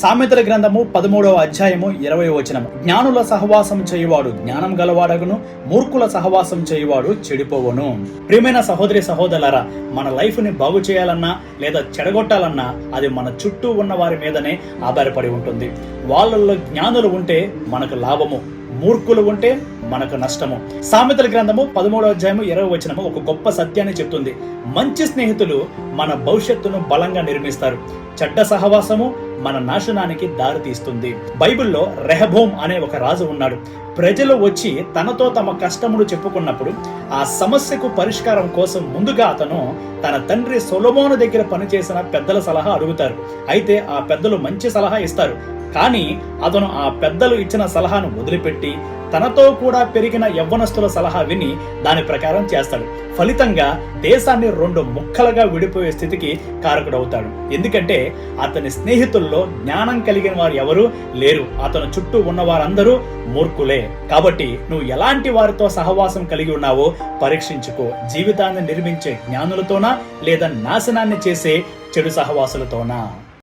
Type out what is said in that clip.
సామెతల గ్రంథము పదమూడవ అధ్యాయము ఇరవై వచనం. జ్ఞానుల సహవాసం చేయువాడు జ్ఞానం గలవాడగును మూర్ఖుల సహవాసం చేయువాడు చెడిపోవను. ప్రియమైన సహోదరి సహోదరులరా మన లైఫ్ని బాగు చేయాలన్నా లేదా చెడగొట్టాలన్నా అది మన చుట్టూ ఉన్న వారి మీదనే ఆధారపడి ఉంటుంది. వాళ్ళల్లో జ్ఞానులు ఉంటే మనకు లాభము మూర్ఖులు ఉంటే మనకు నష్టము. సామెతల గ్రంథము పదమూడవ అధ్యాయము ఇరవై వచనము ఒక గొప్ప సత్యాన్ని చెప్తుంది. మంచి స్నేహితులు మన భవిష్యత్తును బలంగా నిర్మిస్తారు. చెడ్డ సహవాసము మన నాశనానికి దారి తీస్తుంది బైబిల్లో రెహబోమ్ అనే ఒక రాజు ఉన్నాడు. ప్రజలు వచ్చి తనతో తమ కష్టములు చెప్పుకున్నప్పుడు ఆ సమస్యకు పరిష్కారం కోసం ముందుగా అతను తన తండ్రి సొలమోను దగ్గర పనిచేసిన పెద్దల సలహా అడుగుతారు. అయితే ఆ పెద్దలు మంచి సలహా ఇస్తారు. కానీ అతను ఆ పెద్దలు ఇచ్చిన సలహాను వదిలిపెట్టి తనతో కూడా పెరిగిన యవ్వనస్తుల సలహా విని దాని ప్రకారం చేస్తాడు. ఫలితంగా దేశాన్ని రెండు ముక్కలుగా విడిపోయే స్థితికి కారకుడవుతాడు. ఎందుకంటే అతని స్నేహితుల్లో జ్ఞానం కలిగిన వారు ఎవరు లేరు. అతను చుట్టూ ఉన్న వారందరూ మూర్ఖులే. కాబట్టి నువ్వు ఎలాంటి వారితో సహవాసం కలిగి ఉన్నావో పరీక్షించుకో. జీవితాన్ని నిర్మించే జ్ఞానులతోన లేదా నాశనాన్ని చేసే చెడు సహవాసులతోనా?